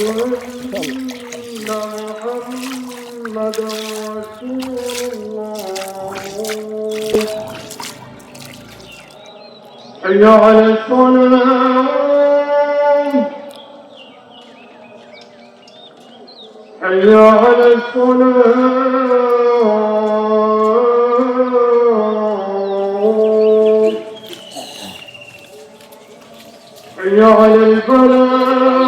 أن محمد رسول الله حي على الصلاة حي على الصلاة حي على الفلاح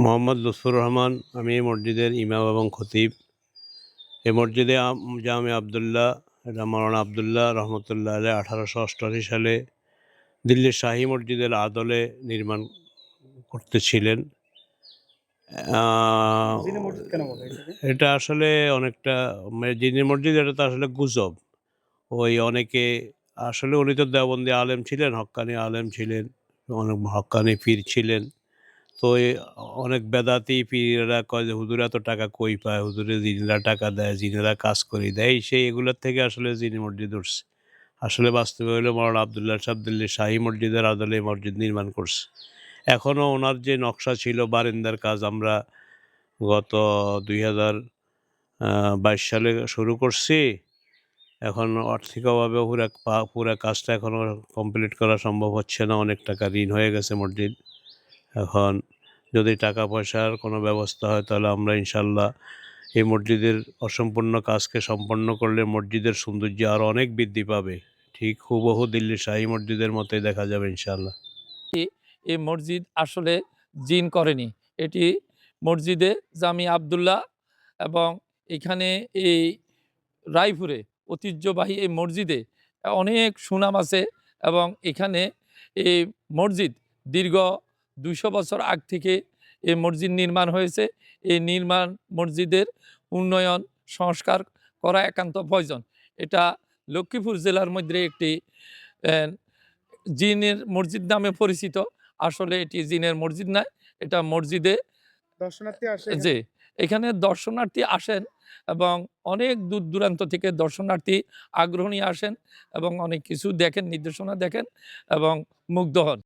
মোহাম্মদ লুৎফুর রহমান, আমি এই মসজিদের ইমাম এবং খতিব। এই মসজিদে জামে আবদুল্লাহ মৌলানা আবদুল্লাহ রহমতুল্লাহ আলাই আঠারোশো অষ্টআশি সালে দিল্লির শাহী মসজিদের আদলে নির্মাণ করতেছিলেন আহ, জিনে মসজিদ কেন বলে এটাকে? এটা আসলে অনেকটা মানে জিনের মসজিদ এটা তো আসলে গুজব। ওই অনেকে আসলে উনি তো দেওবন্দি আলেম ছিলেন হক্কানি আলেম ছিলেন অনেক হক্কানি পীর ছিলেন। তো অনেক বেদাতি পীরেরা কয় যে হুজুরা তো টাকা কই পায়? হুজুরে জিনেরা টাকা দেয় জিনেরা কাজ করে দেয়। সেই এগুলোর থেকে আসলে জিনি মসজিদ উঠছে। আসলে বাস্তবে হলো মৌলানা আবদুল্লাহ সাবদুল্লি শাহী মসজিদের আদলে মসজিদ নির্মাণ করছে। এখনও ওনার যে নকশা ছিল বারেন্দার কাজ আমরা গত দুই হাজার বাইশ সালে শুরু করছি। এখন আর্থিক অভাবে পুরা পুরা কাজটা এখনও কমপ্লিট করা সম্ভব হচ্ছে না। অনেক টাকা ঋণ হয়ে গেছে মসজিদ। এখন যদি টাকা পয়সার কোনো ব্যবস্থা হয় তাহলে আমরা ইনশাল্লাহ এই মসজিদের অসম্পূর্ণ কাজকে সম্পন্ন করলে মসজিদের সৌন্দর্য আরও অনেক বৃদ্ধি পাবে। ঠিক হুবহু দিল্লির শাহী মসজিদের মতোই দেখা যাবে ইনশাল্লাহ। এই মসজিদ আসলে জিন করেনি। এটি মসজিদে জামি আবদুল্লাহ এবং এখানে এই রায়পুরে ঐতিহ্যবাহী এই মসজিদে অনেক সুনাম আছে এবং এখানে এই মসজিদ দীর্ঘ দুশো বছর আগ থেকে এই মসজিদ নির্মাণ হয়েছে। এই নির্মাণ মসজিদের উন্নয়ন, সংস্কার করা একান্ত প্রয়োজন। এটা লক্ষ্মীপুর জেলার মধ্যে একটি জিনের মসজিদ নামে পরিচিত। আসলে এটি জিনের মসজিদ নয় এটা মসজিদে দর্শনার্থী আসে? যে এখানে দর্শনার্থী আসেন এবং অনেক দূর দূরান্ত থেকে দর্শনার্থী আগ্রহ নিয়ে আসেন এবং অনেক কিছু দেখেন নির্দেশনা দেখেন এবং মুগ্ধ হন